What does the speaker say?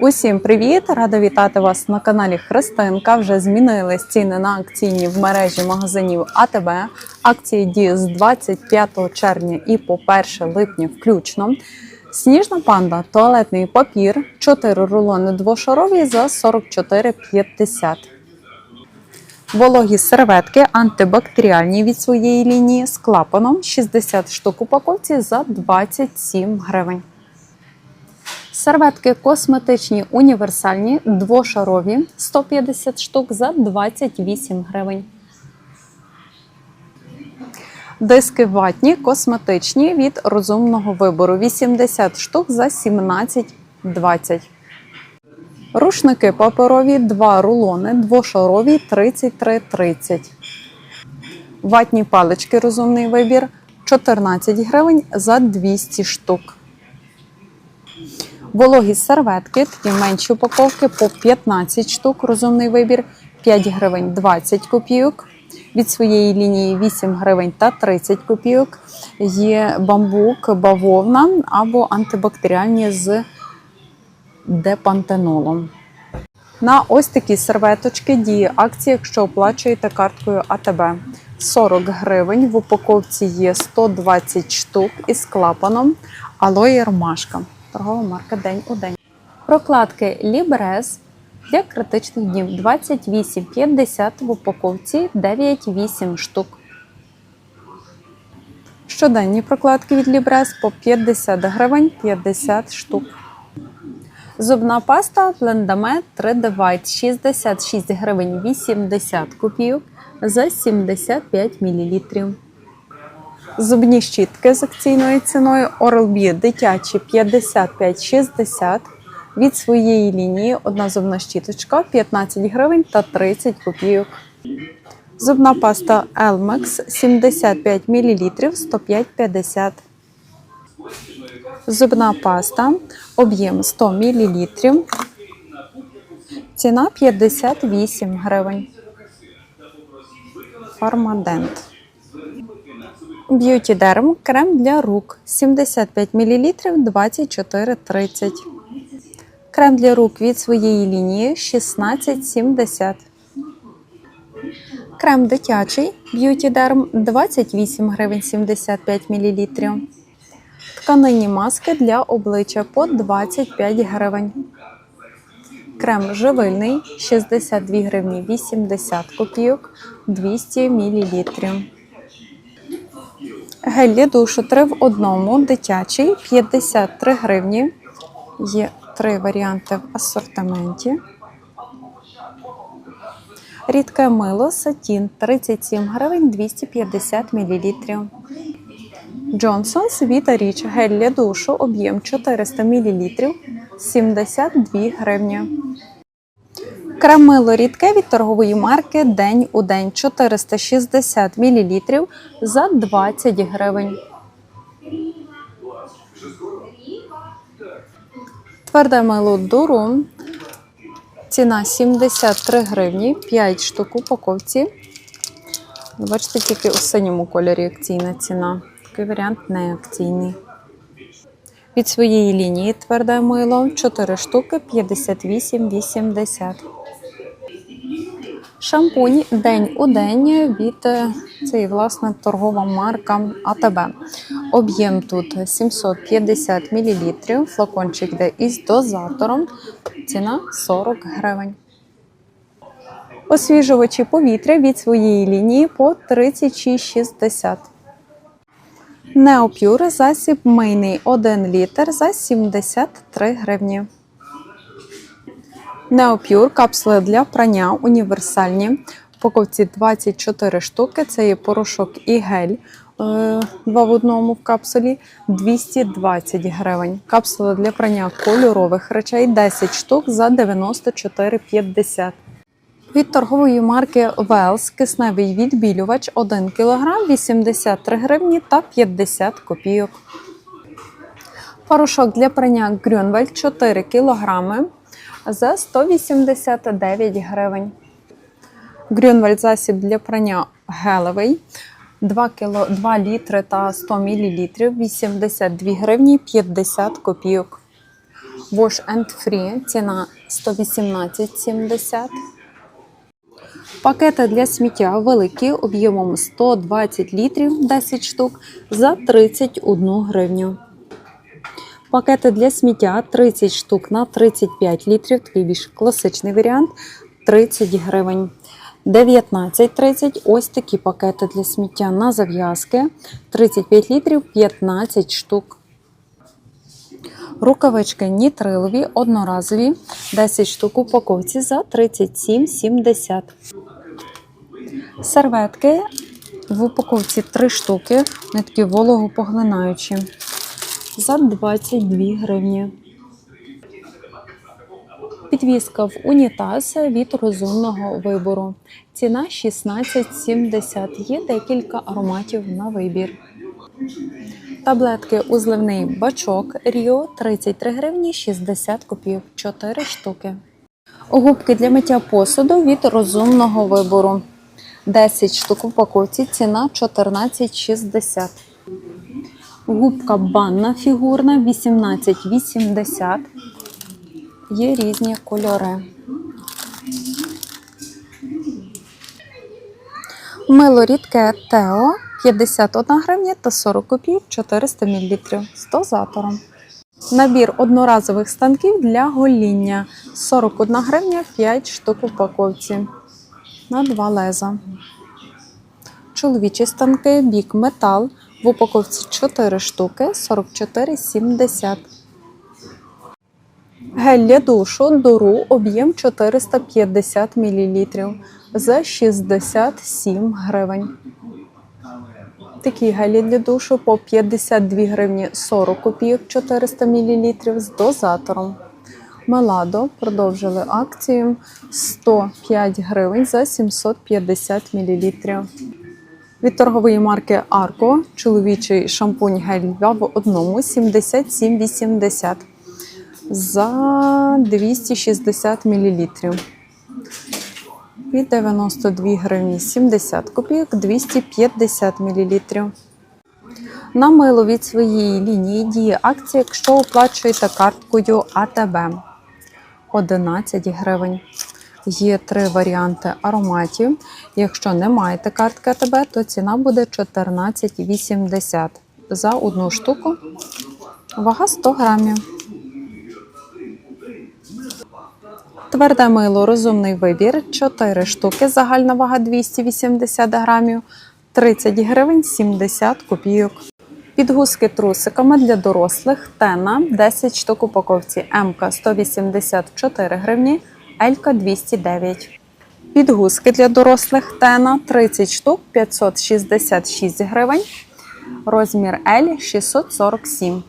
Усім привіт! Рада вітати вас на каналі Христинка. Вже змінились ціни на акційні в мережі магазинів АТБ. Акції діють з 25 червня і по 1 липня включно. Сніжна панда, туалетний папір, 4 рулони двошарові за 44,50. Вологі серветки антибактеріальні від своєї лінії з клапаном 60 штук упаковці за 27 гривень. Серветки косметичні універсальні, двошарові 150 штук за 28 гривень. Диски ватні косметичні від розумного вибору 80 штук за 17,20. Рушники паперові 2 рулони, двошарові 33,30. Ватні палички розумний вибір 14 гривень за 200 штук. Вологі серветки, такі менші упаковки по 15 штук. Розумний вибір 5 гривень 20 копійок. Від своєї лінії 8 гривень та 30 копійок. Є бамбук, бавовна або антибактеріальні з депантенолом. На ось такі серветочки діє акція, якщо оплачуєте карткою АТБ. 40 гривень. В упаковці є 120 штук із клапаном. Алоє ромашка. Торгова марка День у день. Прокладки Лібрез для критичних днів 28,50 в упаковці 9,8 штук. Щоденні прокладки від Лібрез по 50 гривень 50 штук. Зубна паста Blendamет 3D White 66 гривень 80 копійок за 75 мл. Зубні щітки з акційною ціною Oral-B дитячі 55,60 від своєї лінії одна зубна щіточка 15 гривень та 30 копійок. Зубна паста Elmex 75 мл 105,50. Зубна паста об'єм 100 мл. Ціна 58 гривень. Фармадент. Б'юті Дерм крем для рук 75 мл 24,30. Крем для рук від своєї лінії 16,70. Крем дитячий Б'юті Дерм 28 гривень 75 мл. Тканинні маски для обличчя по 25 гривень. Крем живильний 62 гривні 80 копійок 200 мл. Гель душу 3 в одному, дитячий 53 гривні. Є три варіанти в асортименті. Рідке мило сатін 37 гривень 250 мл. Джонсонс Віта Річ гель для душу об'єм 400 мл 72 гривні. Кремило рідке від торгової марки День у день 460 мл за 20 гривень. Тверде мило Дурум. Ціна 73 гривні, 5 штук упаковці. Бачите, тільки у синьому кольорі акційна ціна. Такий варіант не акційний. Від своєї лінії тверде мило 4 штуки 58,80. Шампунь день у день від е, це і, власне торгова марка АТБ. Об'єм тут 750 мл. Флакончик йде із дозатором. Ціна 40 гривень. Освіжувачі повітря від своєї лінії по 36,60. Неопюр засіб мийний 1 літр за 73 гривні. Неопюр капсули для прання універсальні. Упаковці 24 штуки. Це є порошок і гель. е, Два в одному в капсулі 220 гривень. Капсули для прання кольорових речей 10 штук за 94,50. Від торгової марки Wells кисневий відбілювач 1 кг 83 гривні та 50 копійок. Порошок для прання Grünwald 4 кг за 189 гривень. Grünwald засіб для прання гелевий 2, кіло, 2 літри та 100 мл 82 гривні 50 копійок. Wash and Free ціна 118,70. Пакети для сміття великі об'ємом 120 літрів 10 штук за 31 гривню. Пакети для сміття 30 штук на 35 літрів, такий більш класичний варіант 30 гривень. 19,30 ось такі пакети для сміття на зав'язки 35 літрів 15 штук. Рукавички нітрилові, одноразові, 10 штук упаковці за 37,70. Серветки в упаковці 3 штуки, вони такі вологопоглинаючі, за 22 гривні. Підвізка в унітаз від розумного вибору. Ціна 16,70. Є декілька ароматів на вибір. Таблетки узливний бачок Ріо 33 гривні 60 копійок, 4 штуки. Губки для миття посуду від розумного вибору. 10 штук в упаковці, ціна 14,60. Губка банна фігурна 18,80. Є різні кольори. Мило рідке Тео 51 гривня та 40 копійок 400 мл з дозатором. Набір одноразових станків для гоління 41 гривня 5 штук упаковці на 2 леза. Чоловічі станки бік метал в упаковці 4 штуки 44,70. Гель для душу Дуру об'єм 450 мл за 67 гривень. Такі гелі для душу по 52 гривні 40 копійок 400 мл з дозатором. Меладо продовжили акцію 105 гривень за 750 мл. Від торгової марки Арко чоловічий шампунь гель два в одному 77,80 за 260 мл. Від 92 гривні 70 копійок 250 мл. На мило від своєї лінії діє акція, якщо оплачуєте карткою АТБ 11 гривень. Є три варіанти ароматів. Якщо не маєте картки АТБ, то ціна буде 14,80 за одну штуку. Вага 100 грамів. Тверде мило розумний вибір 4 штуки, загальна вага 280 грамів, 30 гривень 70 копійок. Підгузки трусиками для дорослих Тена 10 штук упаковці МК 184 гривні, Елька 209. Підгузки для дорослих Тена 30 штук 566 гривень. Розмір L 647.